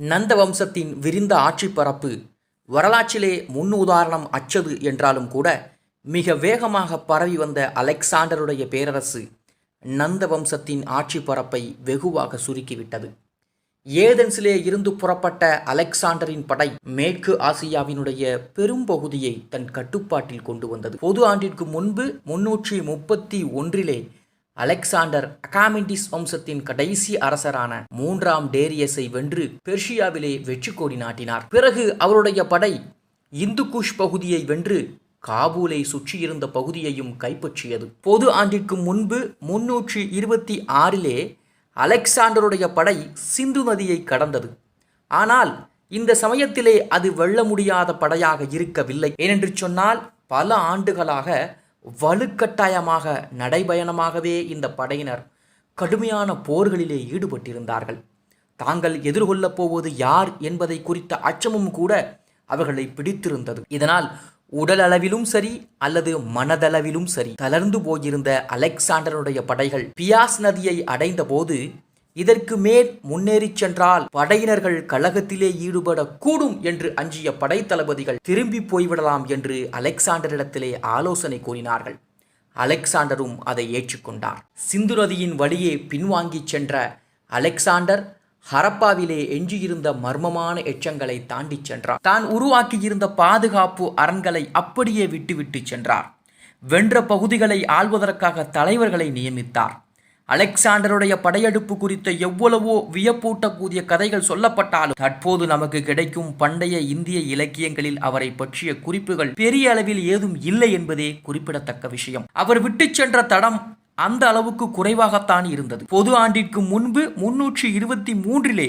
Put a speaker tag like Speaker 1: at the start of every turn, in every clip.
Speaker 1: நந்த வம்சத்தின் விரிந்த ஆட்சி பரப்பு வரலாற்றிலே முன்னுதாரணம் அச்சது என்றாலும் கூட மிக வேகமாக பரவி வந்த அலெக்சாண்டருடைய பேரரசு நந்த வம்சத்தின் ஆட்சி பரப்பை வெகுவாக சுருக்கிவிட்டது. ஏதென்ஸிலே இருந்து புறப்பட்ட அலெக்சாண்டரின் படை மேற்கு ஆசியாவினுடைய பெரும்பகுதியை தன் கட்டுப்பாட்டில் கொண்டு வந்தது. பொது ஆண்டிற்கு முன்பு முன்னூற்றி முப்பத்தி ஒன்றிலே அலெக்சாண்டர் அகாமெண்டிஸ் வம்சத்தின் கடைசி அரசரான மூன்றாம் டேரியஸை வென்று பெர்ஷியாவிலே வெற்றி கோடி நாட்டினார். பிறகு அவருடைய படை இந்து குஷ் பகுதியை வென்று காபூலை சுற்றியிருந்த பகுதியையும் கைப்பற்றியது. பொது ஆண்டிற்கு முன்பு முன்னூற்றி இருபத்தி ஆறிலே அலெக்சாண்டருடைய படை சிந்து நதியை கடந்தது. ஆனால் இந்த சமயத்திலே அது வெல்ல முடியாத படையாக இருக்கவில்லை. ஏனென்று சொன்னால் பல ஆண்டுகளாக வலுக்கட்டாயமாக நடைபயணமாகவே இந்த படையினர் கடுமையான போர்களிலே ஈடுபட்டிருந்தார்கள். தாங்கள் எதிர்கொள்ளப் போவது யார் என்பதை குறித்த அச்சமும் கூட அவர்களை பிடித்திருந்தது. இதனால் உடல் அளவிலும் சரி அல்லது மனதளவிலும் சரி தளர்ந்து போயிருந்த அலெக்சாண்டருடைய படைகள் பியாஸ் நதியை அடைந்தபோது இதற்கு மேல் முன்னேறிச் சென்றால் படையினர்கள் கழகத்திலே ஈடுபடக்கூடும் என்று அஞ்சிய படைத்தளபதிகள் திரும்பி போய்விடலாம் என்று அலெக்சாண்டரிடத்திலே ஆலோசனை கூறினார்கள். அலெக்சாண்டரும் அதை ஏற்றுக்கொண்டார். சிந்து நதியின் வழியே பின்வாங்கிச் சென்ற அலெக்சாண்டர் ஹரப்பாவிலே எஞ்சியிருந்த மர்மமான எச்சங்களை தாண்டிச் சென்றார். தான் உருவாக்கியிருந்த பாதுகாப்பு அரண்களை அப்படியே விட்டுவிட்டு சென்றார். வென்ற பகுதிகளை ஆள்வதற்காக தலைவர்களை நியமித்தார். அலெக்சாண்டருடைய படையெடுப்பு குறித்த எவ்வளவோ வியப்பூட்டக்கூடிய கதைகள் சொல்லப்பட்டாலும் தற்போது நமக்கு கிடைக்கும் பண்டைய இந்திய இலக்கியங்களில் அவரை பற்றிய குறிப்புகள் பெரிய அளவில் ஏதும் இல்லை என்பதே குறிப்பிடத்தக்க விஷயம். அவர் விட்டு சென்ற தடம் அந்த அளவுக்கு குறைவாகத்தான் இருந்தது. பொது ஆண்டிற்கு முன்பு முன்னூற்றி இருபத்தி மூன்றிலே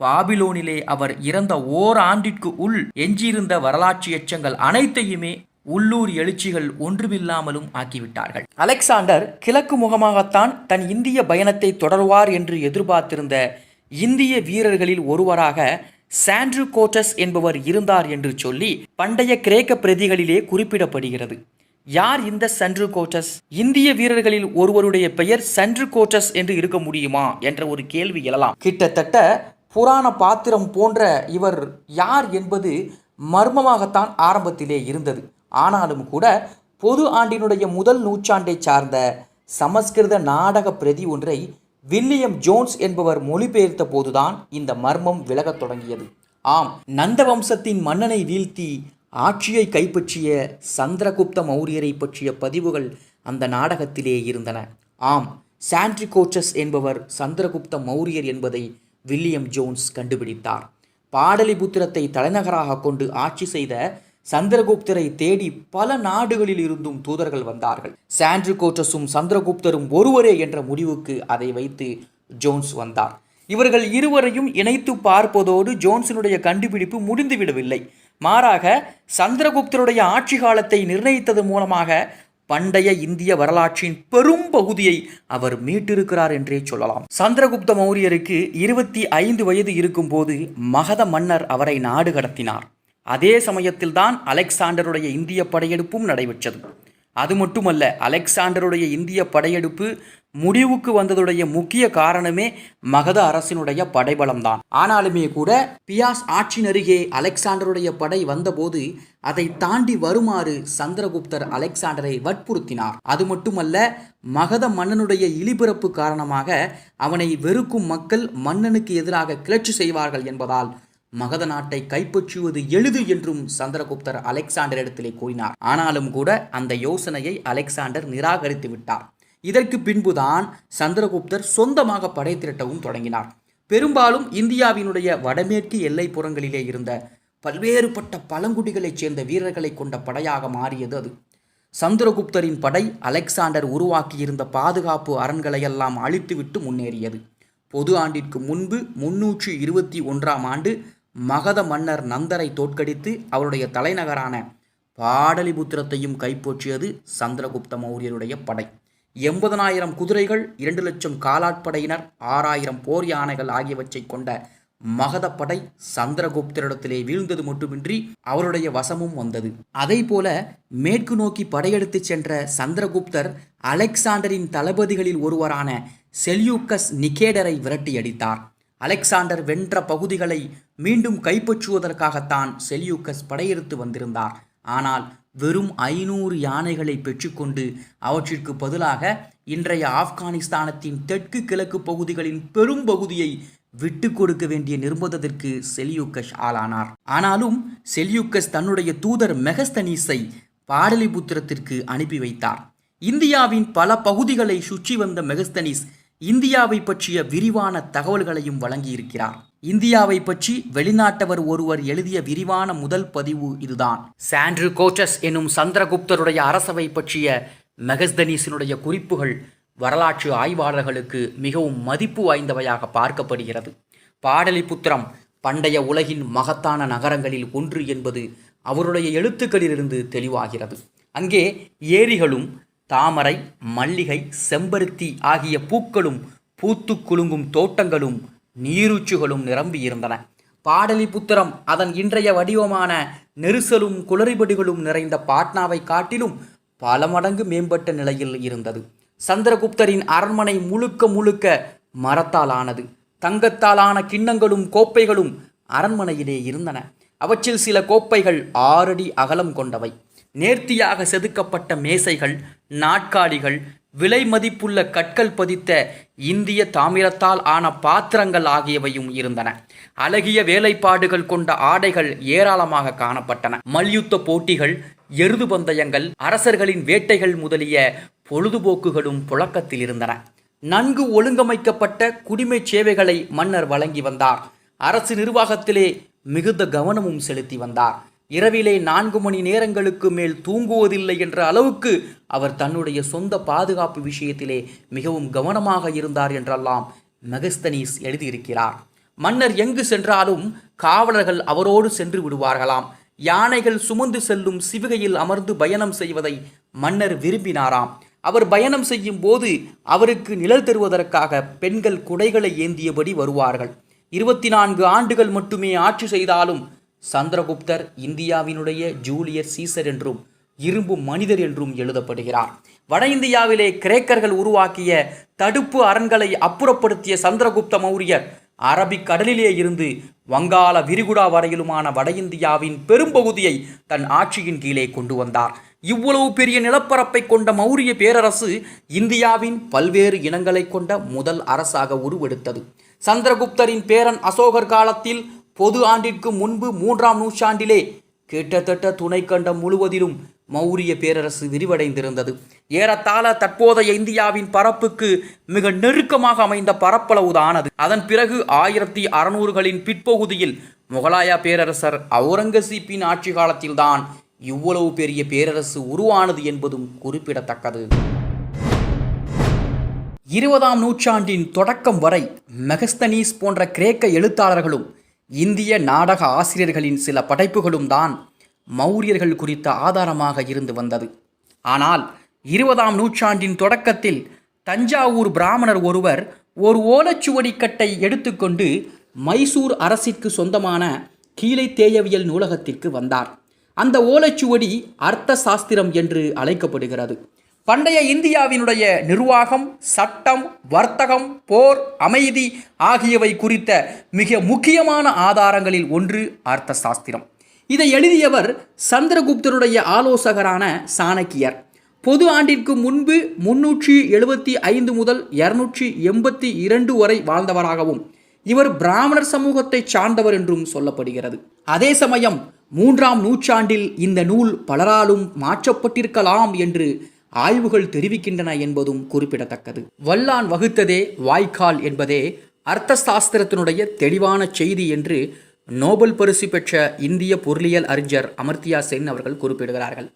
Speaker 1: பாபிலோனிலே அவர் இறந்த ஓர் ஆண்டிற்கு உள் எஞ்சியிருந்த வரலாற்று எச்சங்கள் அனைத்தையுமே உள்ளூர் எழுச்சிகள் ஒன்றுமில்லாமலும் ஆக்கிவிட்டார்கள். அலெக்சாண்டர் கிழக்கு முகமாகத்தான் தன் இந்திய பயணத்தை தொடர்வார் என்று எதிர்பார்த்திருந்த இந்திய வீரர்களில் ஒருவராக சாண்ட்ரு கோட்டஸ் என்பவர் இருந்தார் என்று சொல்லி பண்டைய கிரேக்க பிரதிகளிலே குறிப்பிடப்படுகிறது. யார் இந்த சன்ட்ரு கோட்டஸ்? இந்திய வீரர்களில் ஒருவருடைய பெயர் சன்ட்ரு கோட்டஸ் என்று இருக்க முடியுமா என்ற ஒரு கேள்வி எழலாம். கிட்டத்தட்ட புராண பாத்திரம் போன்ற இவர் யார் என்பது மர்மமாகத்தான் ஆரம்பத்திலே இருந்தது. ஆனாலும் கூட பொது ஆண்டினுடைய முதல் நூற்றாண்டை சார்ந்த சமஸ்கிருத நாடக பிரதி ஒன்றை வில்லியம் ஜோன்ஸ் என்பவர் மொழிபெயர்த்த போதுதான் இந்த மர்மம் விலகத் தொடங்கியது. ஆம் நந்த வம்சத்தின் மன்னனை வீழ்த்தி ஆட்சியை கைப்பற்றிய சந்திரகுப்த மௌரியரை பற்றிய பதிவுகள் அந்த நாடகத்திலே இருந்தன. ஆம் சாண்ட்ரிகோச்சஸ் என்பவர் சந்திரகுப்த மௌரியர் என்பதை வில்லியம் ஜோன்ஸ் கண்டுபிடித்தார். பாடலிபுத்திரத்தை தலைநகராக கொண்டு ஆட்சி செய்த சந்திரகுப்தரை தேடி பல நாடுகளில் இருந்தும் தூதர்கள் வந்தார்கள். சாண்ட்ரு கோட்டஸும் சந்திரகுப்தரும் ஒருவரே என்ற முடிவுக்கு அதை வைத்து ஜோன்ஸ் வந்தார். இவர்கள் இருவரையும் இணைத்து பார்ப்பதோடு ஜோன்ஸினுடைய கண்டுபிடிப்பு முடிந்துவிடவில்லை. மாறாக சந்திரகுப்தருடைய ஆட்சி காலத்தை நிர்ணயித்தது மூலமாக பண்டைய இந்திய வரலாற்றின் பெரும் பகுதியை அவர் மீட்டிருக்கிறார் என்றே சொல்லலாம். சந்திரகுப்த மௌரியருக்கு இருபத்தி ஐந்து வயது இருக்கும்போது மகத மன்னர் அவரை நாடு கடத்தினார். அதே சமயத்தில்தான் அலெக்சாண்டருடைய இந்திய படையெடுப்பும் நடைபெற்றது. அது மட்டுமல்ல அலெக்சாண்டருடைய இந்திய படையெடுப்பு முடிவுக்கு வந்ததுடைய முக்கிய காரணமே மகத அரசினுடைய படைபலம்தான். ஆனாலுமே கூட பியாஸ் ஆட்சியின் அருகே அலெக்சாண்டருடைய படை வந்தபோது அதை தாண்டி வருமாறு சந்திரகுப்தர் அலெக்சாண்டரை வற்புறுத்தினார். அது மட்டுமல்ல மகத மன்னனுடைய இழிபிறப்பு காரணமாக அவனை வெறுக்கும் மக்கள் மன்னனுக்கு எதிராக கிளர்ச்சி செய்வார்கள் என்பதால் மகத நாட்டை கைப்பற்றுவது எளிது என்றும் சந்திரகுப்தர் அலெக்சாண்டரிடத்திலே கூறினார். ஆனாலும் கூட அந்த யோசனையை அலெக்சாண்டர் நிராகரித்து விட்டார். இதற்கு பின்புதான் சந்திரகுப்தர் சொந்தமாக படை திரட்டவும் தொடங்கினார். பெரும்பாலும் இந்தியாவினுடைய வடமேற்கு எல்லைப்புறங்களிலே இருந்த பல்வேறுபட்ட பழங்குடிகளைச் சேர்ந்த வீரர்களை கொண்ட படையாக மாறியது அது. சந்திரகுப்தரின் படை அலெக்சாண்டர் உருவாக்கியிருந்த பாதுகாப்பு அரண்களையெல்லாம் அழித்துவிட்டு முன்னேறியது. பொது ஆண்டிற்கு முன்பு முன்னூற்றி இருபத்தி ஒன்றாம் ஆண்டு மகத மன்னர் நந்தரை தோற்கடித்து அவருடைய தலைநகரான பாடலிபுத்திரத்தையும் கைப்பற்றியது சந்திரகுப்த மௌரியருடைய படை. எண்பதனாயிரம் குதிரைகள் இரண்டு லட்சம் காலாட்படையினர் ஆறாயிரம் போர் யானைகள் ஆகியவற்றை கொண்ட மகத படை சந்திரகுப்தரிடத்திலே வீழ்ந்தது மட்டுமின்றி அவருடைய வசமும் வந்தது. அதை போல மேற்கு நோக்கி படையெடுத்து சென்ற சந்திரகுப்தர் அலெக்சாண்டரின் தளபதிகளில் ஒருவரான செல்யூக்கஸ் நிகேடரை விரட்டியடித்தார். அலெக்சாண்டர் வென்ற பகுதிகளை மீண்டும் கைப்பற்றுவதற்காகத்தான் செல்யூக்கஸ் படையெடுத்து வந்திருந்தார். ஆனால் வெறும் ஐநூறு யானைகளை பெற்றுக்கொண்டு அவற்றிற்கு பதிலாக இன்றைய ஆப்கானிஸ்தானத்தின் தெற்கு கிழக்கு பகுதிகளின் பெரும் பகுதியை விட்டு கொடுக்க வேண்டிய நிர்பந்தத்திற்கு செலியூக்கஸ் ஆளானார். ஆனாலும் செல்யூக்கஸ் தன்னுடைய தூதர் மெகஸ்தனீஸை பாடலிபுத்திரத்திற்கு அனுப்பி வைத்தார். இந்தியாவின் பல பகுதிகளை சுற்றி வந்த மெகஸ்தனீஸ் இந்தியாவை பற்றிய விரிவான தகவல்களையும் வழங்கியிருக்கிறார். இந்தியாவை பற்றி வெளிநாட்டவர் ஒருவர் எழுதிய விரிவான முதல் பதிவு இதுதான். சாண்ட்ரு கோச்சஸ் என்னும் சந்திரகுப்தருடைய அரசவை பற்றிய மெகஸ்தனீஸினுடைய குறிப்புகள் வரலாற்று ஆய்வாளர்களுக்கு மிகவும் மதிப்பு வாய்ந்தவையாக பார்க்கப்படுகிறது. பாடலிபுத்திரம் பண்டைய உலகின் மகத்தான நகரங்களில் ஒன்று என்பது அவருடைய எழுத்துக்களிலிருந்து தெளிவாகிறது. அங்கே ஏரிகளும் தாமரை மல்லிகை செம்பருத்தி ஆகிய பூக்களும் பூத்து குலுங்கும் தோட்டங்களும் நீரூச்சுகளும் நிரம்பியிருந்தன பாடலிபுத்திரம் அதன் இன்றைய வடிவமான நெரிசலும் குளறுபடிகளும் நிறைந்த பாட்னாவை காட்டிலும் பல மடங்கு மேம்பட்ட நிலையில் இருந்தது. சந்திரகுப்தரின் அரண்மனை முழுக்க முழுக்க மரத்தால் ஆனது தங்கத்தாலான கிண்ணங்களும் கோப்பைகளும் அரண்மனையிலே இருந்தன. அவற்றில் சில கோப்பைகள் ஆறடி அகலம் கொண்டவை. நேர்த்தியாக செதுக்கப்பட்ட மேசைகள் நாட்காலிகள் விலை மதிப்புள்ள கற்கள் பதித்த இந்திய தாமிரத்தால் ஆன பாத்திரங்கள் ஆகியவையும் இருந்தன. அழகிய வேலைப்பாடுகள் கொண்ட ஆடைகள் ஏராளமாக காணப்பட்டன. மல்யுத்த போட்டிகள் எருது பந்தயங்கள் அரசர்களின் வேட்டைகள் முதலிய பொழுதுபோக்குகளும் புழக்கத்தில் இருந்தன. நன்கு ஒழுங்கமைக்கப்பட்ட குடிமை சேவைகளை மன்னர் வழங்கி வந்தார். அரசு நிர்வாகத்திலே மிகுந்த கவனமும் செலுத்தி வந்தார். இரவிலே நான்கு மணி நேரங்களுக்கு மேல் தூங்குவதில்லை என்ற அளவுக்கு அவர் தன்னுடைய சொந்த பாதுகாப்பு விஷயத்திலே மிகவும் கவனமாக இருந்தார் என்றெல்லாம் மெகஸ்தனீஸ் எழுதியிருக்கிறார். மன்னர் எங்கு சென்றாலும் காவலர்கள் அவரோடு சென்று விடுவார்களாம். யானைகள் சுமந்து செல்லும் சிவிகையில் அமர்ந்து பயணம் செய்வதை மன்னர் விரும்பினாராம். அவர் பயணம் செய்யும் போது அவருக்கு நிழல் தருவதற்காக பெண்கள் குடைகளை ஏந்தியபடி வருவார்கள். இருபத்தி நான்கு ஆண்டுகள் மட்டுமே ஆட்சி செய்தாலும் சந்திரகுப்தர் இந்தியாவினுடைய ஜூலியர் சீசர் என்றும் இரும்பு மனிதர் என்றும் எழுதப்படுகிறார். வட இந்தியாவிலே கிரேக்கர்கள் உருவாக்கிய தடுப்பு அரண்களை அப்புறப்படுத்திய சந்திரகுப்த மௌரியர் அரபிக் கடலிலே இருந்து வங்காள விரிகுடா வரையிலுமான வட இந்தியாவின் பெரும்பகுதியை தன் ஆட்சியின் கீழே கொண்டு வந்தார். இவ்வளவு பெரிய நிலப்பரப்பை கொண்ட மௌரிய பேரரசு இந்தியாவின் பல்வேறு இனங்களை கொண்ட முதல் அரசாக உருவெடுத்தது. சந்திரகுப்தரின் பேரன் அசோகர் காலத்தில் பொது ஆண்டிற்கு முன்பு மூன்றாம் நூற்றாண்டிலே கிட்டத்தட்ட துணைக்கண்டம் முழுவதிலும் மௌரிய பேரரசு விரிவடைந்திருந்தது. ஏறத்தாழ தற்போதைய இந்தியாவின் பரப்புக்கு மிக நெருக்கமாக அமைந்த பரப்பளவுதானது. அதன் பிறகு ஆயிரத்தி அறுநூறுகளின் பிற்பகுதியில் முகலாய பேரரசர் அவுரங்கசீப்பின் ஆட்சி காலத்தில்தான் இவ்வளவு பெரிய பேரரசு உருவானது என்பதும் குறிப்பிடத்தக்கது. இருபதாம் நூற்றாண்டின் தொடக்கம் வரை மெகஸ்தனீஸ் போன்ற கிரேக்க எழுத்தாளர்களும் இந்திய நாடக ஆசிரியர்களின் சில படைப்புகளும் தான் மௌரியர்கள் குறித்த ஆதாரமாக இருந்து வந்தது. ஆனால் இருபதாம் நூற்றாண்டின் தொடக்கத்தில் தஞ்சாவூர் பிராமணர் ஒருவர் ஒரு ஓலைச்சுவடிக்கட்டை எடுத்துக்கொண்டு மைசூர் அரசிற்கு சொந்தமான கீழை தேயவியல் நூலகத்திற்கு வந்தார். அந்த ஓலைச்சுவடி அர்த்த சாஸ்திரம் என்று அழைக்கப்படுகிறது. பண்டைய இந்தியாவினுடைய நிர்வாகம் சட்டம் வர்த்தகம் போர் அமைதி ஆகியவை குறித்த மிக முக்கியமான ஆதாரங்களில் ஒன்று அர்த்த சாஸ்திரம் இதை எழுதியவர் சந்திரகுப்தருடைய ஆலோசகரான சாணக்கியர். பொது ஆண்டிற்கு முன்பு முன்னூற்றி எழுபத்தி ஐந்து முதல் இருநூற்றி எண்பத்தி இரண்டு வரை வாழ்ந்தவராகவும் இவர் பிராமணர் சமூகத்தை சார்ந்தவர் என்றும் சொல்லப்படுகிறது. அதே சமயம் மூன்றாம் நூற்றாண்டில் இந்த நூல் பலராலும் மாற்றப்பட்டிருக்கலாம் என்று ஆய்வுகள் தெரிவிக்கின்றன என்பதும் குறிப்பிடத்தக்கது. வல்லான் வகுத்ததே வாய்க்கால் என்பதே அர்த்த சாஸ்திரத்தினுடைய தெளிவான செய்தி என்று நோபல் பரிசு பெற்ற இந்திய பொருளியல் அறிஞர் அமர்த்தியா சென் அவர்கள் குறிப்பிடுகிறார்கள்.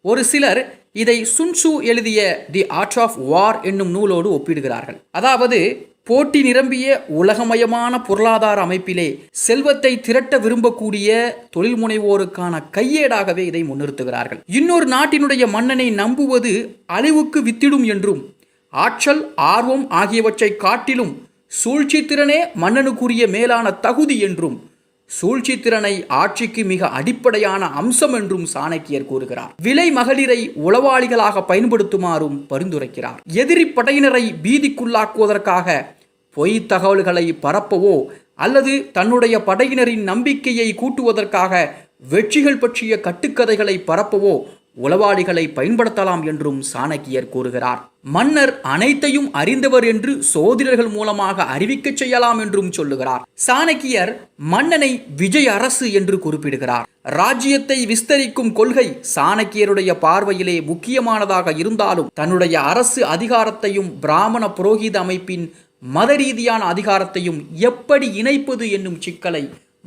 Speaker 1: ஒரு சிலர் இதை சுன்சு எழுதிய தி ஆர்ட் ஆஃப் வார் என்னும் நூலோடு ஒப்பிடுகிறார்கள். அதாவது போட்டி நிரம்பிய உலகமயமான பொருளாதார அமைப்பிலே செல்வத்தை திரட்ட விரும்பக்கூடிய தொழில் முனைவோருக்கான கையேடாகவே இதை முன்னிறுத்துகிறார்கள். இன்னொரு நாட்டினுடைய மன்னனை நம்புவது அழிவுக்கு வித்திடும் என்றும் ஆற்றல் ஆர்வம் ஆகியவற்றை காட்டிலும் சூழ்ச்சித்திறனே மன்னனுக்குரிய மேலான தகுதி என்றும் சூழ்ச்சித்திறனை ஆட்சிக்கு மிக அடிப்படையான அம்சம் என்றும் சாணக்கியர் கூறுகிறார். விலை மகளிரை உளவாளிகளாக பயன்படுத்துமாறும் பரிந்துரைக்கிறார். எதிரி படையினரை பீதிக்குள்ளாக்குவதற்காக பொய் தகவல்களை பரப்பவோ அல்லது தன்னுடைய படையினரின் நம்பிக்கையை கூட்டுவதற்காக வெற்றிகள் பற்றிய கட்டுக்கதைகளை பரப்பவோ உளவாளிகளை பயன்படுத்தலாம் என்றும் சாணக்கியர் கூறுகிறார். மன்னர் அனைத்தையும் அறிந்தவர் என்று சோதிடர்கள் மூலமாக அறிவிக்கச் செய்யலாம் என்றும் சொல்லுகிறார். சாணக்கியர் மன்னனை விஜய் அரசு என்று குறிப்பிடுகிறார். ராஜ்யத்தை விஸ்தரிக்கும் கொள்கை சாணக்கியருடைய பார்வையிலே முக்கியமானதாக இருந்தாலும் தன்னுடைய அரசு அதிகாரத்தையும் பிராமண புரோகித அமைப்பின் மத ரீதியான அதிகாரத்தையும் எப்படி இணைப்பது என்னும் சிக்கலை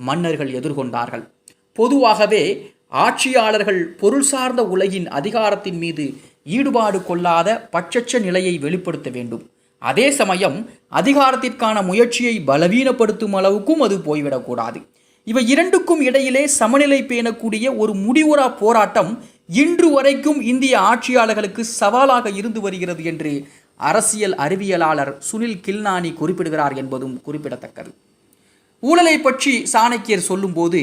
Speaker 1: மன்னர்கள் எதிர்கொண்டார்கள். பொதுவாகவே ஆட்சியாளர்கள் பொருள் சார்ந்த உலகின் அதிகாரத்தின் மீது ஈடுபாடு கொள்ளாத பட்சச்ச நிலையை வெளிப்படுத்த வேண்டும். அதே சமயம் அதிகாரத்திற்கான முயற்சியை பலவீனப்படுத்தும் அளவுக்கும் அது போய்விடக்கூடாது. இவை இரண்டுக்கும் இடையிலே சமநிலை பேணக்கூடிய ஒரு முடிவுறா போராட்டம் இன்று வரைக்கும் இந்திய ஆட்சியாளர்களுக்கு சவாலாக இருந்து வருகிறது என்று அரசியல் அறிவியலாளர் சுனில் கில்னானி குறிப்பிடுகிறார் என்பதும் குறிப்பிடத்தக்கது. ஊழலை பற்றி சாணக்கியர் சொல்லும்போது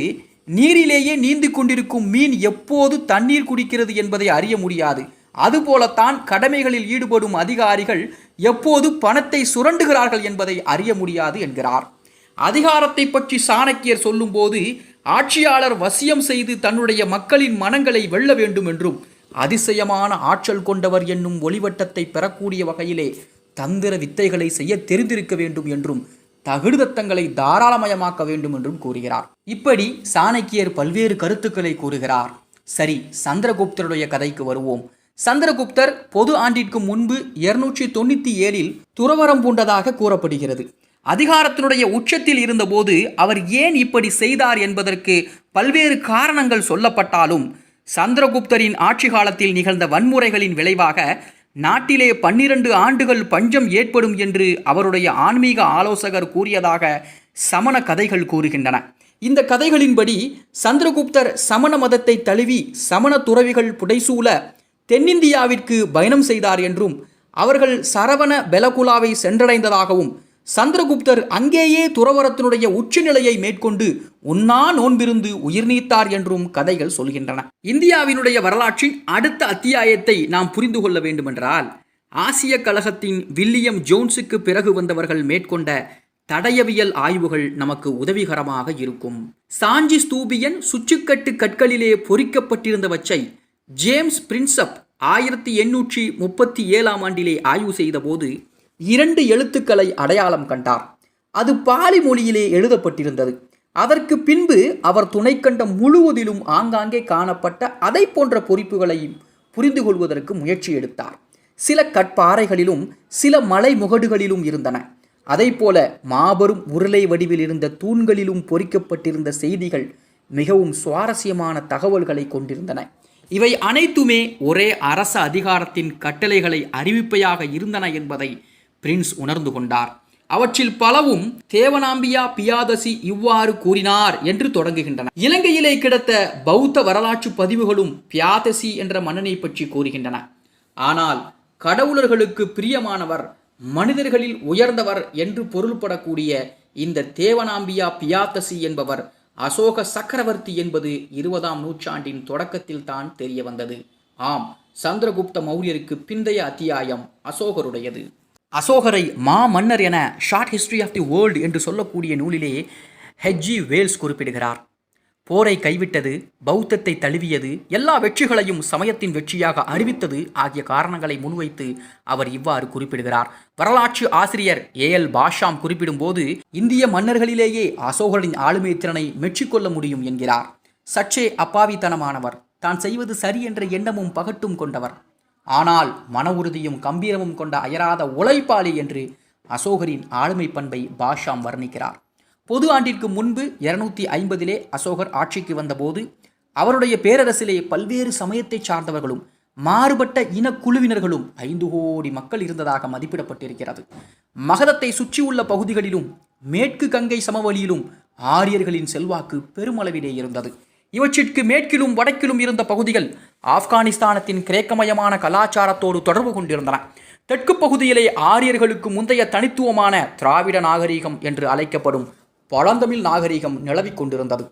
Speaker 1: நீரிலேயே நீந்து கொண்டிருக்கும் மீன் எப்போது தண்ணீர் குடிக்கிறது என்பதை அறிய முடியாது. அதுபோலத்தான் கடமைகளில் ஈடுபடும் அதிகாரிகள் எப்போது பணத்தை சுரண்டுகிறார்கள் என்பதை அறிய முடியாது என்கிறார். அதிகாரத்தை பற்றி சாணக்கியர் சொல்லும்போது ஆட்சியாளர் வசியம் செய்து தன்னுடைய மக்களின் மனங்களை வெல்ல வேண்டும் என்றும் அதிசயமான ஆற்றல் கொண்டவர் என்னும் ஒளிவட்டத்தை பெறக்கூடிய வகையிலே தந்திர வித்தைகளை செய்ய தெரிந்திருக்க வேண்டும் என்றும் தகுடுதத்தங்களை தாராளமயமாக்க வேண்டும் என்றும் கூறுகிறார். இப்படி சாணக்கியர் பல்வேறு கருத்துக்களை கூறுகிறார். சரி சந்திரகுப்தருடைய கதைக்கு வருவோம். சந்திரகுப்தர் பொது ஆண்டிற்கு முன்பு இருநூற்றி தொண்ணூற்றி ஏழில் துறவரம் பூண்டதாக கூறப்படுகிறது. அதிகாரத்தினுடைய உச்சத்தில் இருந்தபோது அவர் ஏன் இப்படி செய்தார் என்பதற்கு பல்வேறு காரணங்கள் சொல்லப்பட்டாலும் சந்திரகுப்தரின் ஆட்சி காலத்தில் நிகழ்ந்த வன்முறைகளின் விளைவாக நாட்டிலே பன்னிரண்டு ஆண்டுகள் பஞ்சம் ஏற்படும் என்று அவருடைய ஆன்மீக ஆலோசகர் கூறியதாக சமண கதைகள் கூறுகின்றன. இந்த கதைகளின்படி சந்திரகுப்தர் சமண மதத்தை தழுவி சமண துறவிகள் புடைசூழ தென்னிந்தியாவிற்கு பயணம் செய்தார் என்றும் அவர்கள் சரவண பெலகுலாவை சென்றடைந்ததாகவும் சந்திரகுப்தர் அங்கேயே துறவரத்தினுடைய உச்சநிலையை மேற்கொண்டு உண்ணா நோன்பிருந்து உயிர் நீத்தார் என்றும் கதைகள் சொல்கின்றன. இந்தியாவினுடைய வரலாற்றின் அடுத்த அத்தியாயத்தை நாம் புரிந்து கொள்ள வேண்டுமென்றால் ஆசிய கழகத்தின் வில்லியம் ஜோன்ஸுக்கு பிறகு வந்தவர்கள் மேற்கொண்ட தடயவியல் ஆய்வுகள் நமக்கு உதவிகரமாக இருக்கும். சாஞ்சி ஸ்தூபியன் சுச்சுக்கட்டு கற்களிலே பொறிக்கப்பட்டிருந்தவற்றை ஜேம்ஸ் பிரின்சப் ஆயிரத்தி எண்ணூற்றி முப்பத்தி ஏழாம் ஆண்டிலே ஆய்வு செய்தபோது இரண்டு எழுத்துக்களை அடையாளம் கண்டார். அது பாலி மொழியிலே எழுதப்பட்டிருந்தது. அதற்கு பின்பு அவர் துணைக்கண்டம் முழுவதிலும் ஆங்காங்கே காணப்பட்ட அதை போன்ற பொறிப்புகளையும் புரிந்து கொள்வதற்கு முயற்சி எடுத்தார். சில கற்பாறைகளிலும் சில மலை முகடுகளிலும் இருந்தன. அதைப்போல மாபெரும் உருளை வடிவில் இருந்த தூண்களிலும் பொறிக்கப்பட்டிருந்த செய்திகள் மிகவும் சுவாரஸ்யமான தகவல்களை கொண்டிருந்தன. இவை அனைத்துமே ஒரே அரச அதிகாரத்தின் கட்டளைகளை அறிவிப்பையாக இருந்தன என்பதை பிரின்ஸ் உணர்ந்து கொண்டார். அவற்றில் பலவும் தேவனாம்பியா பியாதசி இவ்வாறு கூறினார் என்று தொடங்குகின்றன. இலங்கையிலே கிடைத்த பௌத்த வரலாற்று பதிவுகளும் பியாதசி என்ற மன்னனை பற்றி கூறுகின்றன. ஆனால் கடவுளர்களுக்கு பிரியமானவர் மனிதர்களில் உயர்ந்தவர் என்று பொருள்படக்கூடிய இந்த தேவனாம்பியா பியாத்தசி என்பவர் அசோக சக்கரவர்த்தி என்பது இருபதாம் நூற்றாண்டின் தொடக்கத்தில் தான் தெரிய வந்தது ஆம் சந்திரகுப்த மௌரியருக்கு பிந்தைய அத்தியாயம் அசோகருடையது. அசோகரை மா மன்னர் என short history of the world என்று சொல்லக்கூடிய நூலிலே ஹெஜ்ஜி வேல்ஸ் குறிப்பிடுகிறார். போரை கைவிட்டது பௌத்தத்தை தழுவியது எல்லா வெற்றிகளையும் சமயத்தின் வெற்றியாக அறிவித்தது ஆகிய காரணங்களை முன்வைத்து அவர் இவ்வாறு குறிப்பிடுகிறார். வரலாற்று ஆசிரியர் ஏ எல் பாஷாம் குறிப்பிடும்போது இந்திய மன்னர்களிலேயே அசோகரின் ஆளுமை திறனை மெச்சிக்கொள்ள முடியும் என்கிறார். சற்றே அப்பாவித்தனமானவர். தான் செய்வது சரி என்ற எண்ணமும் பகட்டும் கொண்டவர். ஆனால் மன உறுதியும் கம்பீரமும் கொண்ட அயராத உழைப்பாளி என்று அசோகரின் ஆளுமை பண்பை பாஷாம் வர்ணிக்கிறார். பொது ஆண்டிற்கு முன்பு இருநூத்தி ஐம்பதிலே அசோகர் ஆட்சிக்கு வந்தபோது அவருடைய பேரரசிலே பல்வேறு சமயத்தைச் சார்ந்தவர்களும் மாறுபட்ட இனக்குழுவினர்களும் ஐந்து கோடி மக்கள் இருந்ததாக மதிப்பிடப்பட்டிருக்கிறது. மகதத்தை சுற்றியுள்ள பகுதிகளிலும் மேற்கு கங்கை சமவெளியிலும் ஆரியர்களின் செல்வாக்கு பெருமளவிலே இருந்தது. இவற்றிற்கு மேற்கிலும் வடக்கிலும் இருந்த பகுதிகள் ஆப்கானிஸ்தானத்தின் கிரேக்கமயமான கலாச்சாரத்தோடு தொடர்பு கொண்டிருந்தன. தெற்கு பகுதியிலே ஆரியர்களுக்கு முந்தைய தனித்துவமான திராவிட நாகரீகம் என்று அழைக்கப்படும் பழந்தமிழ் நாகரீகம் நிலவிக் கொண்டிருந்தது.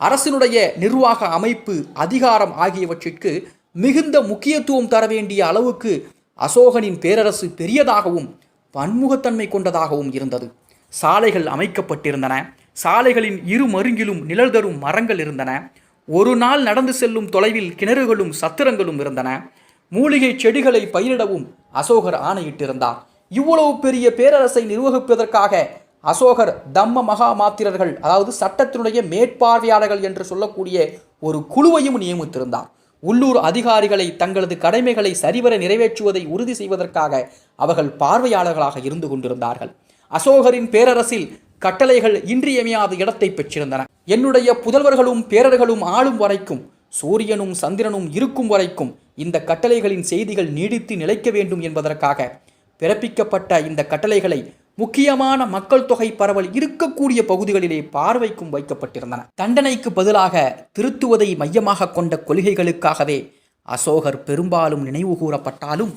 Speaker 1: அரசினுடைய நிர்வாக அமைப்பு அதிகாரம் ஆகியவற்றிற்கு மிகுந்த முக்கியத்துவம் தர வேண்டிய அளவுக்கு அசோகனின் பேரரசு பெரியதாகவும் பன்முகத்தன்மை கொண்டதாகவும் இருந்தது. சாலைகள் அமைக்கப்பட்டிருந்தன. சாலைகளின் இரு மருங்கிலும் நிழல் தரும் மரங்கள் இருந்தன. ஒரு நாள் நடந்து செல்லும் தொலைவில் கிணறுகளும் சத்திரங்களும் இருந்தன. மூலிகை செடிகளை பயிரிடவும் அசோகர் ஆணையிட்டிருந்தார். இவ்வளவு பெரிய பேரரசை நிர்வகிப்பதற்காக அசோகர் தம்ம மகா மாத்திரர்கள் அதாவது சட்டத்தினுடைய மேற்பார்வையாளர்கள் என்று சொல்லக்கூடிய ஒரு குழுவையும் நியமித்திருந்தார். உள்ளூர் அதிகாரிகளை தங்களது கடமைகளை சரிவர நிறைவேற்றுவதை உறுதி செய்வதற்காக அவர்கள் பார்வையாளர்களாக இருந்து கொண்டிருந்தார்கள். அசோகரின் பேரரசில் கட்டளைகள் இன்றியமையாத இடத்தை பெற்றிருந்தன. என்னுடைய புதல்வர்களும் பேரர்களும் ஆளும் வரைக்கும் சூரியனும் சந்திரனும் இருக்கும் வரைக்கும் இந்த கட்டளைகளின் செய்திகள் நீடித்து நிலைக்க வேண்டும் என்பதற்காக பிறப்பிக்கப்பட்ட இந்த கட்டளைகளை முக்கியமான மக்கள் தொகை பரவல் இருக்கக்கூடிய பகுதிகளிலே பார்வைக்கும் வைக்கப்பட்டிருந்தன. தண்டனைக்கு பதிலாக திருத்துவதை மையமாக கொண்ட கொள்கைகளுக்காகவே அசோகர் பெரும்பாலும் நினைவு கூறப்பட்டாலும்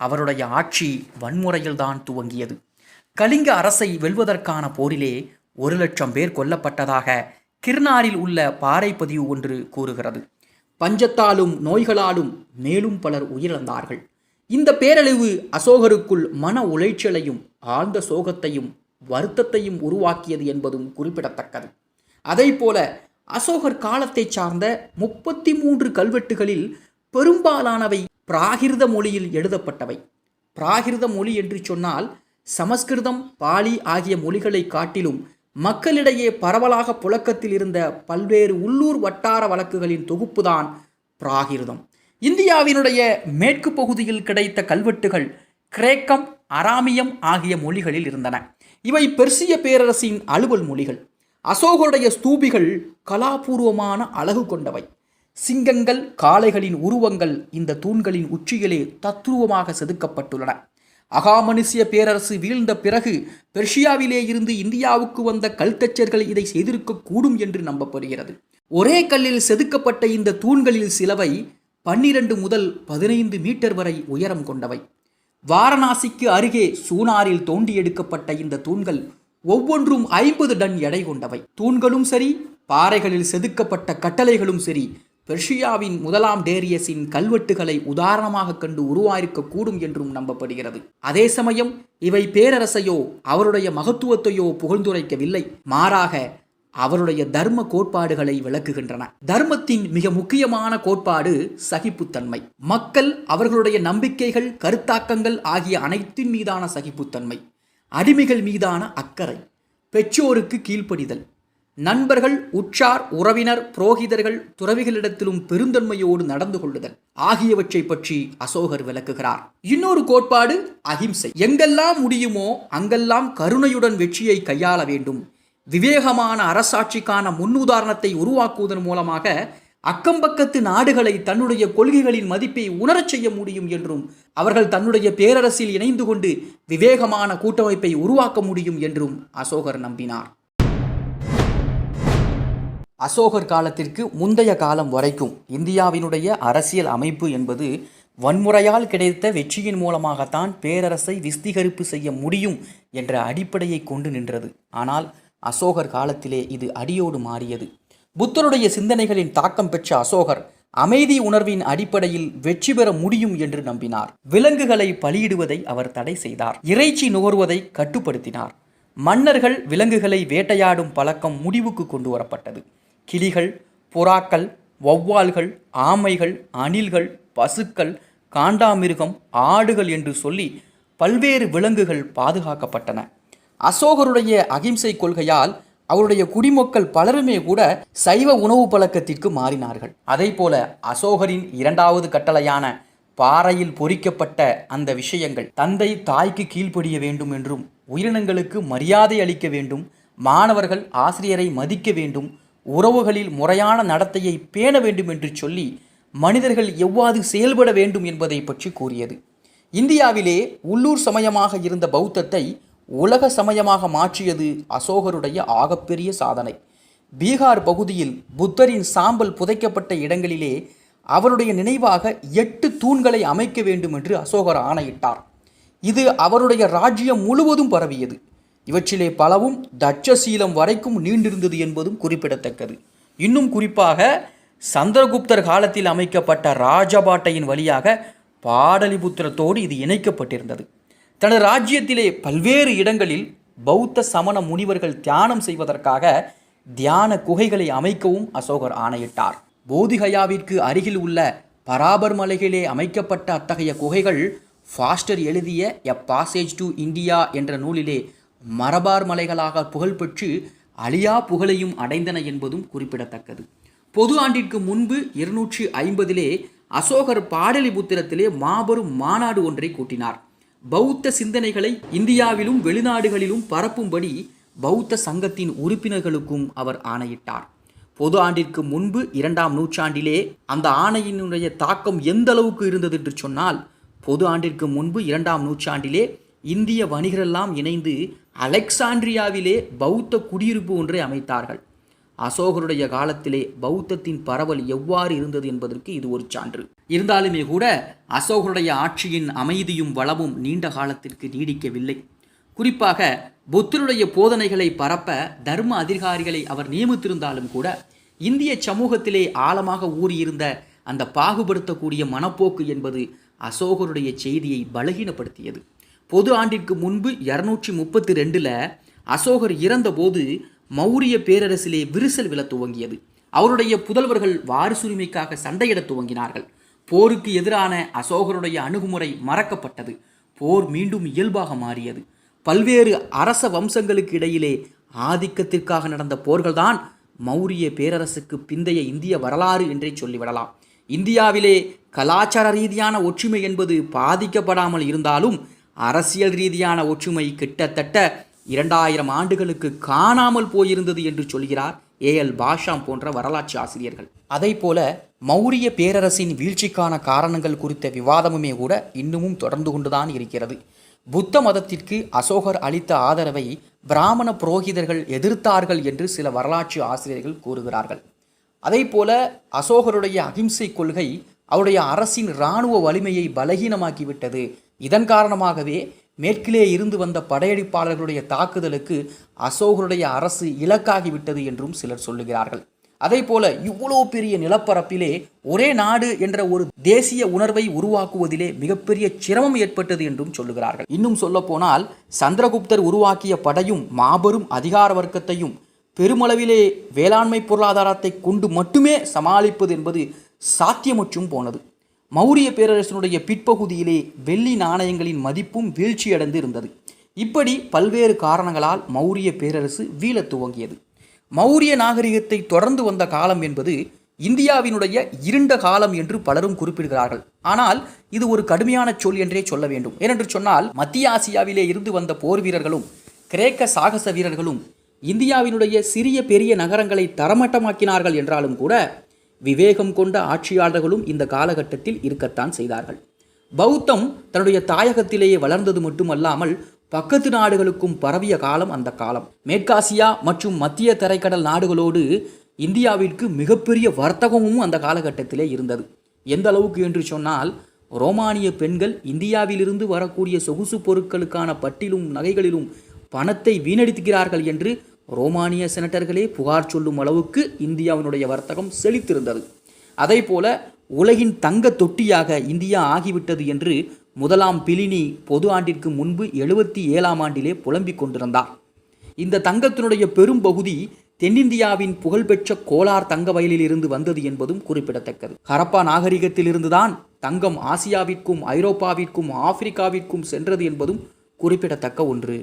Speaker 1: அவருடைய ஆட்சி வன்முறையில்தான் துவங்கியது. கலிங்க அரசை வெல்வதற்கான போரிலே ஒரு லட்சம் பேர் கொல்லப்பட்டதாக கிர்னாரில் உள்ள பாறை பதிவு ஒன்று கூறுகிறது. பஞ்சத்தாலும் நோய்களாலும் மேலும் பலர் உயிரிழந்தார்கள். இந்த பேரழிவு அசோகருக்குள் மன உளைச்சலையும் ஆழ்ந்த சோகத்தையும் வருத்தத்தையும் உருவாக்கியது என்பதும் குறிப்பிடத்தக்கது. அதைப்போல அசோகர் காலத்தை சார்ந்த முப்பத்தி மூன்று கல்வெட்டுகளில் பெரும்பாலானவை பிராகிருத மொழியில் எழுதப்பட்டவை. பிராகிருத மொழி என்று சொன்னால் சமஸ்கிருதம் பாலி ஆகிய மொழிகளை காட்டிலும் மக்களிடையே பரவலாக புழக்கத்தில் இருந்த பல்வேறு உள்ளூர் வட்டார வழக்குகளின் தொகுப்புதான் பிராகிருதம். இந்தியாவினுடைய மேற்கு பகுதியில் கிடைத்த கல்வெட்டுகள் கிரேக்கம் அராமியம் ஆகிய மொழிகளில் இருந்தன. இவை பெர்சிய பேரரசின் அலுவல் மொழிகள். அசோகருடைய ஸ்தூபிகள் கலாபூர்வமான அழகு கொண்டவை. சிங்கங்கள் காளைகளின் உருவங்கள் இந்த தூண்களின் உச்சியிலே தத்ரூபமாக செதுக்கப்பட்டுள்ளன. அகாமனுசிய பேரரசு வீழ்ந்த பிறகு பெர்ஷியாவிலே இருந்து இந்தியாவுக்கு வந்த கல்தச்சர்கள் இதை செய்திருக்கக்கூடும் என்று நம்பப்படுகிறது. ஒரே கல்லில் செதுக்கப்பட்ட இந்த தூண்களில் சிலவை பன்னிரண்டு முதல் பதினைந்து மீட்டர் வரை உயரம் கொண்டவை. வாரணாசிக்கு அருகே சூனாரில் தோண்டி எடுக்கப்பட்ட இந்த தூண்கள் ஒவ்வொன்றும் ஐம்பது டன் எடை கொண்டவை. தூண்களும் சரி பாறைகளில் செதுக்கப்பட்ட கட்டளைகளும் சரி பெர்ஷியாவின் முதலாம் டேரியஸின் கல்வெட்டுகளை உதாரணமாக கண்டு உருவாயிருக்கக்கூடும் என்றும் நம்பப்படுகிறது. அதே சமயம் இவை பேரரசையோ அவருடைய மகத்துவத்தையோ புகழ்ந்துரைக்கவில்லை. மாறாக அவருடைய தர்ம கோட்பாடுகளை விளக்குகின்றன. தர்மத்தின் மிக முக்கியமான கோட்பாடு சகிப்புத்தன்மை. மக்கள் அவர்களுடைய நம்பிக்கைகள் கருத்தாக்கங்கள் ஆகிய அனைத்தின் மீதான சகிப்புத்தன்மை. அடிமைகள் மீதான அக்கறை. பெற்றோருக்கு கீழ்ப்படிதல். நண்பர்கள் உற்றார் உறவினர் புரோகிதர்கள் துறவிகளிடத்திலும் பெருந்தன்மையோடு நடந்து கொள்ளுதல் ஆகியவற்றை பற்றி அசோகர் விளக்குகிறார். இன்னொரு கோட்பாடு அகிம்சை எங்கெல்லாம் முடியுமோ அங்கெல்லாம் கருணையுடன் வெற்றியை கையாள வேண்டும். விவேகமான அரசாட்சிக்கான முன்னுதாரணத்தை உருவாக்குவதன் மூலமாக அக்கம்பக்கத்து நாடுகளை தன்னுடைய கொள்கைகளின் மதிப்பை உணரச் செய்ய முடியும் என்றும் அவர்கள் தன்னுடைய பேரரசில் இணைந்து கொண்டு விவேகமான கூட்டமைப்பை உருவாக்க முடியும் என்றும் அசோகர் நம்பினார். அசோகர் காலத்திற்கு முந்தைய காலம் வரைக்கும் இந்தியாவினுடைய அரசியல் அமைப்பு என்பது வன்முறையால் கிடைத்த வெற்றியின் மூலமாகத்தான் பேரரசை விஸ்திகரிப்பு செய்ய முடியும் என்ற அடிப்படையை கொண்டு நின்றது. ஆனால் அசோகர் காலத்திலே இது அடியோடு மாறியது. புத்தருடைய சிந்தனைகளின் தாக்கம் பெற்ற அசோகர் அமைதி உணர்வின் அடிப்படையில் வெற்றி பெற முடியும் என்று நம்பினார். விலங்குகளை பலியிடுவதை அவர் தடை செய்தார். இறைச்சி நுகர்வதை கட்டுப்படுத்தினார். மன்னர்கள் விலங்குகளை வேட்டையாடும் பழக்கம் முடிவுக்கு கொண்டு வரப்பட்டது. கிளிகள் புறாக்கள் வௌவால்கள் ஆமைகள் அணில்கள் பசுக்கள் காண்டாமிருகம் ஆடுகள் என்று சொல்லி பல்வேறு விலங்குகள் பாதுகாக்கப்பட்டன. அசோகருடைய அகிம்சை கொள்கையால் அவருடைய குடிமக்கள் பலருமே கூட சைவ உணவு பழக்கத்திற்கு மாறினார்கள். அதே போல அசோகரின் இரண்டாவது கட்டளையான பாறையில் பொறிக்கப்பட்ட அந்த விஷயங்கள் தந்தை தாய்க்கு கீழ்ப்படிய வேண்டும் என்றும் உயிரினங்களுக்கு மரியாதை அளிக்க வேண்டும் மாணவர்கள் ஆசிரியரை மதிக்க வேண்டும் உறவுகளில் முறையான நடத்தையை பேண வேண்டும் என்று சொல்லி மனிதர்கள் எவ்வாறு செயல்பட வேண்டும் என்பதை பற்றி கூறியது. இந்தியாவிலே உள்ளூர் சமயமாக இருந்த பௌத்தத்தை உலக சமயமாக மாற்றியது அசோகருடைய ஆகப்பெரிய சாதனை. பீகார் பகுதியில் புத்தரின் சாம்பல் புதைக்கப்பட்ட இடங்களிலே அவருடைய நினைவாக எட்டு தூண்களை அமைக்க வேண்டும் என்று அசோகர் ஆணையிட்டார். இது அவருடைய ராஜ்யம் முழுவதும் பரவியது. இவற்றிலே பலவும் தட்சசீலம் வரைக்கும் நீண்டிருந்தது என்பதும் குறிப்பிடத்தக்கது. இன்னும் குறிப்பாக சந்திரகுப்தர் காலத்தில் அமைக்கப்பட்ட ராஜபாட்டையின் வழியாக பாடலிபுத்திரத்தோடு இது இணைக்கப்பட்டிருந்தது. தனது ராஜ்யத்திலே பல்வேறு இடங்களில் பௌத்த சமண முனிவர்கள் தியானம் செய்வதற்காக தியான குகைகளை அமைக்கவும் அசோகர் ஆணையிட்டார். போதிகயாவிற்கு அருகில் உள்ள பராபர் மலைகளிலே அமைக்கப்பட்ட அத்தகைய குகைகள் ஃபாஸ்டர் எழுதிய எ பாசேஜ் டு இந்தியா என்ற நூலிலே மரபார் மலைகளாக புகழ்பெற்று அழியா புகழையும் அடைந்தன என்பதும் குறிப்பிடத்தக்கது. பொது ஆண்டிற்கு முன்பு இருநூற்றி ஐம்பதிலே அசோகர் பாடலிபுத்திரத்திலே மாபெரும் மாநாடு ஒன்றை கூட்டினார். பௌத்த சிந்தனைகளை இந்தியாவிலும் வெளிநாடுகளிலும் பரப்பும்படி பௌத்த சங்கத்தின் உறுப்பினர்களுக்கும் அவர் ஆணையிட்டார். பொது ஆண்டிற்கு முன்பு இரண்டாம் நூற்றாண்டிலே அந்த ஆணையினுடைய தாக்கம் எந்த அளவுக்கு இருந்தது என்று சொன்னால் பொது ஆண்டிற்கு முன்பு இரண்டாம் நூற்றாண்டிலே இந்திய வணிகரெல்லாம் இணைந்து அலெக்சாண்ட்ரியாவிலே பௌத்த குடியிருப்பு ஒன்றை அமைத்தார்கள். அசோகருடைய காலத்திலே பௌத்தத்தின் பரவல் எவ்வாறு இருந்தது என்பதற்கு இது ஒரு சான்று. இருந்தாலுமே கூட அசோகருடைய ஆட்சியின் அமைதியும் வளமும் நீண்ட காலத்திற்கு நீடிக்கவில்லை. குறிப்பாக புத்தருடைய போதனைகளை பரப்ப தர்ம அதிகாரிகளை அவர் நியமித்திருந்தாலும் கூட இந்திய சமூகத்திலே ஆழமாக ஊறியிருந்த அந்த பாகுபடுத்தக்கூடிய மனப்போக்கு என்பது அசோகருடைய செய்தியை பலகீனப்படுத்தியது. பொது ஆண்டிற்கு முன்பு இருநூற்றி முப்பத்தி ரெண்டில் அசோகர் இறந்தபோது மௌரிய பேரரசிலே விரிசல் விழ துவங்கியது. அவருடைய புதல்வர்கள் வாரிசுரிமைக்காக சண்டையிடத் துவங்கினார்கள். போருக்கு எதிரான அசோகருடைய அணுகுமுறை மறக்கப்பட்டது. போர் மீண்டும் இயல்பாக மாறியது. பல்வேறு அரச வம்சங்களுக்கு இடையிலே ஆதிக்கத்திற்காக நடந்த போர்கள்தான் மௌரிய பேரரசுக்கு பிந்தைய இந்திய வரலாறு என்றே சொல்லிவிடலாம். இந்தியாவிலே கலாச்சார ரீதியான ஒற்றுமை என்பது பாதிக்கப்படாமல் இருந்தாலும் அரசியல் ரீதியான ஒற்றுமை கிட்டத்தட்ட இரண்டாயிரம் ஆண்டுகளுக்கு காணாமல் போயிருந்தது என்று சொல்கிறார் ஏ எல் பாஷாம் போன்ற வரலாற்று ஆசிரியர்கள். அதை போல மௌரிய பேரரசின் வீழ்ச்சிக்கான காரணங்கள் குறித்த விவாதமுமே கூட இன்னமும் தொடர்ந்து கொண்டுதான் இருக்கிறது. புத்த மதத்திற்கு அசோகர் அளித்த ஆதரவை பிராமண புரோகிதர்கள் எதிர்த்தார்கள் என்று சில வரலாற்று ஆசிரியர்கள் கூறுகிறார்கள். அதே போல அசோகருடைய அகிம்சை கொள்கை அவருடைய அரசின் இராணுவ வலிமையை பலகீனமாக்கிவிட்டது. இதன் காரணமாகவே மேற்கிலே இருந்து வந்த படையெடுப்பாளர்களுடைய தாக்குதலுக்கு அசோகருடைய அரசு இலக்காகிவிட்டது என்றும் சிலர் சொல்லுகிறார்கள். அதே போல இவ்வளோ பெரிய நிலப்பரப்பிலே ஒரே நாடு என்ற ஒரு தேசிய உணர்வை உருவாக்குவதிலே மிகப்பெரிய சிரமம் ஏற்பட்டது என்றும் சொல்லுகிறார்கள். இன்னும் சொல்ல போனால் சந்திரகுப்தர் உருவாக்கிய படையும் மாபெரும் அதிகார வர்க்கத்தையும் பெருமளவிலே வேளாண்மை பொருளாதாரத்தை கொண்டு மட்டுமே சமாளிப்பது என்பது சாத்தியமற்றும் போனது. மௌரிய பேரரசனுடைய பிற்பகுதியிலே வெள்ளி நாணயங்களின் மதிப்பும் வீழ்ச்சியடைந்து இருந்தது இப்படி பல்வேறு காரணங்களால் மௌரிய பேரரசு வீழத் துவங்கியது. மௌரிய நாகரிகத்தை தொடர்ந்து வந்த காலம் என்பது இந்தியாவினுடைய இருண்ட காலம் என்று பலரும் குறிப்பிடுகிறார்கள். ஆனால் இது ஒரு கடுமையான சொல் என்றே சொல்ல வேண்டும். ஏனென்று சொன்னால் மத்திய ஆசியாவிலே இருந்து வந்த போர் வீரர்களும் கிரேக்க சாகச வீரர்களும் இந்தியாவினுடைய சிறிய பெரிய நகரங்களை தரமட்டமாக்கினார்கள் என்றாலும் கூட விவேகம் கொண்ட ஆட்சியாளர்களும் இந்த காலகட்டத்தில் இருக்கத்தான் செய்தார்கள். பௌத்தம் தன்னுடைய தாயகத்திலேயே வளர்ந்தது மட்டுமல்லாமல் பக்கத்து நாடுகளுக்கும் பரவிய காலம் அந்த காலம். மேற்காசியா மற்றும் மத்திய தரைக்கடல் நாடுகளோடு இந்தியாவிற்கு மிகப்பெரிய வர்த்தகமும் அந்த காலகட்டத்திலே இருந்தது. எந்த அளவுக்கு என்று சொன்னால் ரோமானிய பெண்கள் இந்தியாவிலிருந்து வரக்கூடிய சொகுசு பொருட்களுக்கான பட்டிலும் நகைகளிலும் பணத்தை வீணடித்துகிறார்கள் என்று ரோமானிய செனட்டர்களே புகார் சொல்லும் அளவுக்கு இந்தியாவினுடைய வர்த்தகம் செழித்திருந்தது. அதே போல உலகின் தங்க தொட்டியாக இந்தியா ஆகிவிட்டது என்று முதலாம் பிலினி பொது ஆண்டிற்கு முன்பு எழுபத்தி ஏழாம் ஆண்டிலே புலம்பிக் கொண்டிருந்தார். இந்த தங்கத்தினுடைய பெரும் பகுதி தென்னிந்தியாவின் புகழ்பெற்ற கோலார் தங்க வயலில் இருந்து வந்தது என்பதும் குறிப்பிடத்தக்கது. ஹரப்பா நாகரிகத்திலிருந்துதான் தங்கம் ஆசியாவிற்கும் ஐரோப்பாவிற்கும் ஆப்பிரிக்காவிற்கும் சென்றது என்பதும் குறிப்பிடத்தக்க ஒன்று.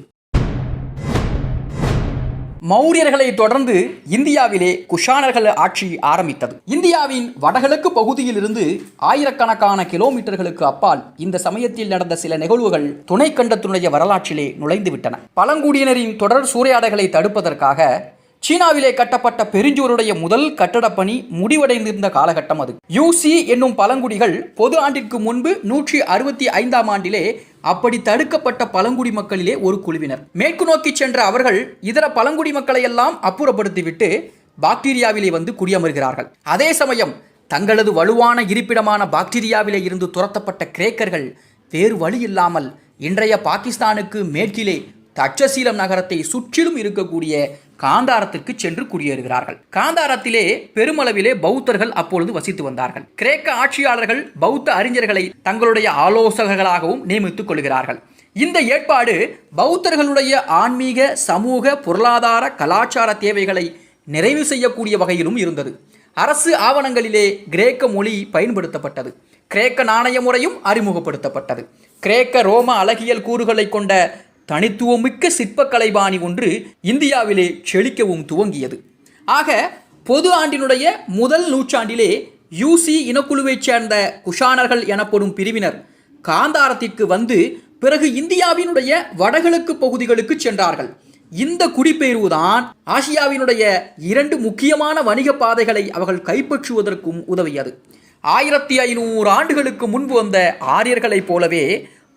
Speaker 1: மௌரியர்களை தொடர்ந்து இந்தியாவிலே குஷானர்கள் ஆட்சி ஆரம்பித்தது. இந்தியாவின் வடகிழக்கு பகுதியில் இருந்து ஆயிரக்கணக்கான கிலோமீட்டர்களுக்கு அப்பால் இந்த சமயத்தில் நடந்த சில நிகழ்வுகள் துணைக்கண்டத்தினுடைய வரலாற்றிலே நுழைந்துவிட்டன. பழங்குடியினரின் தொடர் சூறையாடல்களை தடுப்பதற்காக சீனாவிலே கட்டப்பட்ட பெருஞ்சூருடைய முதல் கட்டடப்பணி முடிவடைந்திருந்த காலகட்டம் அது. யூசி என்னும் பழங்குடிகள் பொது ஆண்டிற்கு முன்பு நூற்றி அறுபத்தி ஐந்தாம் ஆண்டிலே அப்படி தடுக்கப்பட்ட பழங்குடி மக்களிலே ஒரு குழுவினர். மேற்கு நோக்கி சென்ற அவர்கள் இதர பழங்குடி மக்களை எல்லாம் அப்புறப்படுத்திவிட்டு பாக்டீரியாவிலே வந்து குடியமர்கிறார்கள். அதே சமயம் தங்களது வலுவான இருப்பிடமான பாக்டீரியாவிலே இருந்து துரத்தப்பட்ட கிரேக்கர்கள் வேறு வழி இல்லாமல் இன்றைய பாகிஸ்தானுக்கு மேற்கிலே தட்சசீலம் நகரத்தை சுற்றிலும் இருக்கக்கூடிய காந்தாரத்திற்கு சென்று குடியேறுகிறார்கள். காந்தாரத்திலே பெருமளவிலே பௌத்தர்கள் அப்பொழுது வசித்து வந்தார்கள். கிரேக்க ஆட்சியாளர்கள் பௌத்த அறிஞர்களை தங்களுடைய ஆலோசகர்களாகவும் நியமித்துக் கொள்கிறார்கள். இந்த ஏற்பாடு பௌத்தர்களுடைய ஆன்மீக சமூக பொருளாதார கலாச்சார தேவைகளை நிறைவு செய்யக்கூடிய வகையிலும் இருந்தது. அரசு ஆவணங்களிலே கிரேக்க மொழி பயன்படுத்தப்பட்டது. கிரேக்க நாணய முறையும் அறிமுகப்படுத்தப்பட்டது. கிரேக்க ரோம அழகியல் கூறுகளை கொண்ட தனித்துவமிக்க சிற்பக்கலைபாணி ஒன்று இந்தியாவிலே செழிக்கவும் துவங்கியது. ஆக பொது ஆண்டினுடைய முதல் நூற்றாண்டிலே யூசி இனக்குழுவைச் சேர்ந்த குஷானர்கள் எனப்படும் பிரிவினர் காந்தாரத்திற்கு வந்து பிறகு இந்தியாவினுடைய வடகிழக்கு பகுதிகளுக்கு சென்றார்கள். இந்த குடிபெயர்வுதான் ஆசியாவினுடைய இரண்டு முக்கியமான வணிக பாதைகளை அவர்கள் கைப்பற்றுவதற்கும் உதவியது. ஆயிரத்தி ஐநூறு ஆண்டுகளுக்கு முன்பு வந்த ஆரியர்களைப் போலவே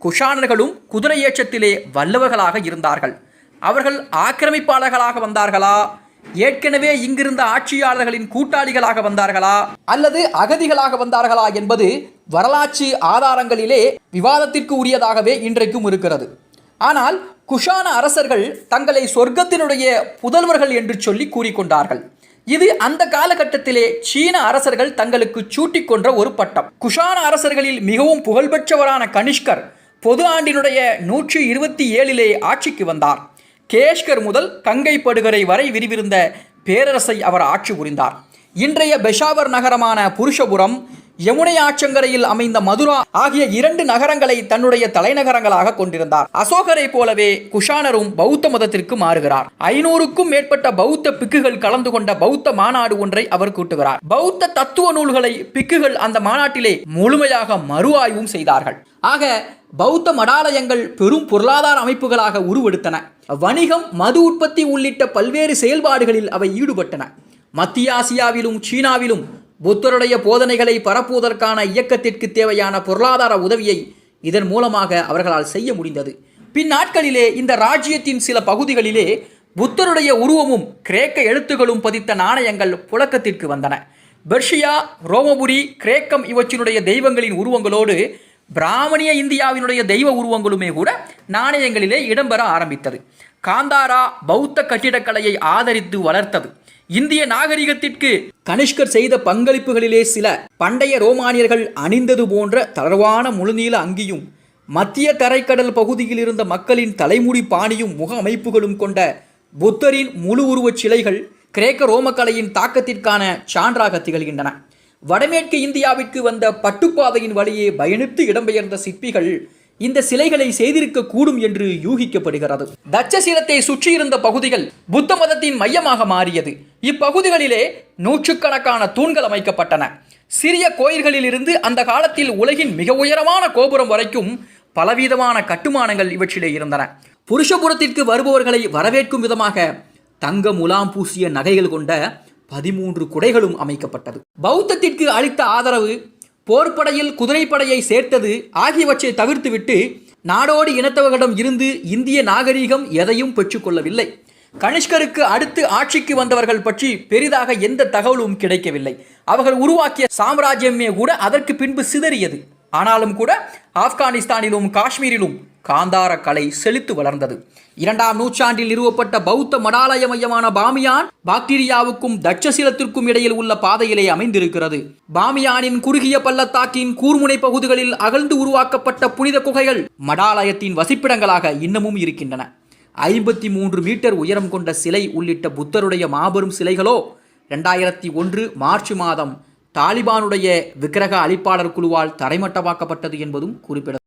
Speaker 1: குஷானர்களும் குதிரை ஏற்றத்திலே வல்லவர்களாக இருந்தார்கள். அவர்கள் ஆக்கிரமிப்பாளர்களாக வந்தார்களா? ஏற்கனவே இங்கிருந்த ஆட்சியாளர்களின் கூட்டாளிகளாக வந்தார்களா? அல்லது அகதிகளாக வந்தார்களா என்பது வரலாற்று ஆதாரங்களிலே விவாதத்திற்கு உரியதாகவே இன்றைக்கும் இருக்கிறது. ஆனால் குஷான அரசர்கள் தங்களை சொர்க்கத்தினுடைய புதல்வர்கள் என்று சொல்லி கூறிக்கொண்டார்கள். இது அந்த காலகட்டத்திலே சீன அரசர்கள் தங்களுக்கு சூட்டிக் கொன்ற ஒரு பட்டம். குஷான அரசர்களில் மிகவும் புகழ்பெற்றவரான கனிஷ்கர் பொது ஆண்டினுடைய நூற்றி இருபத்தி ஏழிலே ஆட்சிக்கு வந்தார். கேஷ்கர் முதல் கங்கை படுகரை வரை விரிவிருந்த பேரரசை அவர் ஆட்சி புரிந்தார். இன்றைய பெஷாவர் நகரமான புருஷபுரம் யமுனை ஆற்றங்கரையில் அமைந்த மதுரா ஆகிய இரண்டு நகரங்களை தன்னுடைய தலைநகரங்களாக கொண்டிருந்தார். அசோகரை போலவே குஷானரும் பௌத்த மதத்திற்கு மாறுகிறார். ஐநூறுக்கும் மேற்பட்ட பௌத்த பிக்குகள் கலந்து கொண்ட பௌத்த மாநாடு ஒன்றை அவர் கூட்டுகிறார். பௌத்த தத்துவ நூல்களை பிக்குகள் அந்த மாநாட்டிலே முழுமையாக மறு ஆய்வும் செய்தார்கள். ஆக பௌத்த மடாலயங்கள் பெரும் பொருளாதார அமைப்புகளாக உருவெடுத்தன. வணிகம் மது உற்பத்தி உள்ளிட்ட பல்வேறு செயல்பாடுகளில் அவை ஈடுபட்டன. மத்திய ஆசியாவிலும் சீனாவிலும் புத்தருடைய போதனைகளை பரப்புவதற்கான இயக்கத்திற்கு தேவையான பொருளாதார உதவியை இதன் மூலமாக அவர்களால் செய்ய முடிந்தது. பின்னாட்களிலே இந்த ராஜ்யத்தின் சில பகுதிகளிலே புத்தருடைய உருவமும் கிரேக்க எழுத்துகளும் பதித்த நாணயங்கள் புழக்கத்திற்கு வந்தன. பெர்ஷியா ரோமபுரி கிரேக்கம் இவற்றினுடைய தெய்வங்களின் உருவங்களோடு பிராமணிய இந்தியாவினுடைய தெய்வ உருவங்களுமே கூட நாணயங்களிலே இடம்பெற ஆரம்பித்தது. காந்தாரா பௌத்த கட்டிடக்கலையை ஆதரித்து வளர்த்தது. இந்திய நாகரிகத்திற்கு கனிஷ்கர் செய்த பங்களிப்புகளிலே சில பண்டைய ரோமானியர்கள் அணிந்தது போன்ற தளர்வான முழுநீள அங்கியும் மத்திய தரைக்கடல் பகுதியில் இருந்த மக்களின் தலைமுடி பாணியும் முக அமைப்புகளும் கொண்ட புத்தரின் முழு உருவச் சிலைகள் கிரேக்க ரோமக்கலையின் தாக்கத்திற்கான சான்றாக திகழ்கின்றன. வடமேற்கு இந்தியாவிற்கு வந்த பட்டுப்பாதையின் வழியே பயணித்து இடம்பெயர்ந்த சிற்பிகள் இந்த சிலைகளை செய்திருக்க கூடும் என்று யூகிக்கப்படுகிறது. தட்சசீலத்தை சுற்றியிருந்த பகுதிகள் புத்த மதத்தின் மையமாக மாறியது. இப்பகுதிகளிலே நூற்றுக்கணக்கான தூண்கள் அமைக்கப்பட்டன. சிறிய கோயில்களிலிருந்து அந்த காலத்தில் உலகின் மிக உயரமான கோபுரம் வரைக்கும் பலவிதமான கட்டுமானங்கள் இவற்றிலே இருந்தன. புருஷபுரத்திற்கு வருபவர்களை வரவேற்கும் விதமாக தங்க முலாம் பூசிய நகைகள் கொண்ட பதிமூன்று குடைகளும் அமைக்கப்பட்டது. பௌத்தத்திற்கு அளித்த ஆதரவு போர்ப்படையில் குதிரைப்படையை சேர்த்தது ஆகியவற்றை தவிர்த்துவிட்டு நாடோடி இனத்தவர்களிடம் இருந்து இந்திய நாகரீகம் எதையும் பெற்றுக்கொள்ளவில்லை. கனிஷ்கருக்கு அடுத்து ஆட்சிக்கு வந்தவர்கள் பற்றி பெரிதாக எந்த தகவலும் கிடைக்கவில்லை. அவர்கள் உருவாக்கிய சாம்ராஜ்யமே கூட அதற்கு பின்பு சிதறியது. ஆனாலும் கூட ஆப்கானிஸ்தானிலும் காஷ்மீரிலும் காந்தார கலை செழித்து வளர்ந்தது. இரண்டாம் நூற்றாண்டில் நிறுவப்பட்ட பௌத்த மடாலய மையமான பாமியான் பாக்டீரியாவுக்கும் தட்சசீலத்திற்கும் இடையில் உள்ள பாதையிலே அமைந்திருக்கிறது. பாமியானின் குறுகிய பள்ளத்தாக்கின் கூர்முனை பகுதிகளில் அகழ்ந்து உருவாக்கப்பட்ட புனித குகைகள் மடாலயத்தின் வசிப்பிடங்களாக இன்னமும் இருக்கின்றன. ஐம்பத்தி மூன்று மீட்டர் உயரம் கொண்ட சிலை உள்ளிட்ட புத்தருடைய மாபெரும் சிலைகளோ ரெண்டாயிரத்தி ஒன்று மார்ச் மாதம் தாலிபானுடைய விக்கிரக அளிப்பாளர் குழுவால் தரைமட்டமாக்கப்பட்டது என்பதும் குறிப்பிட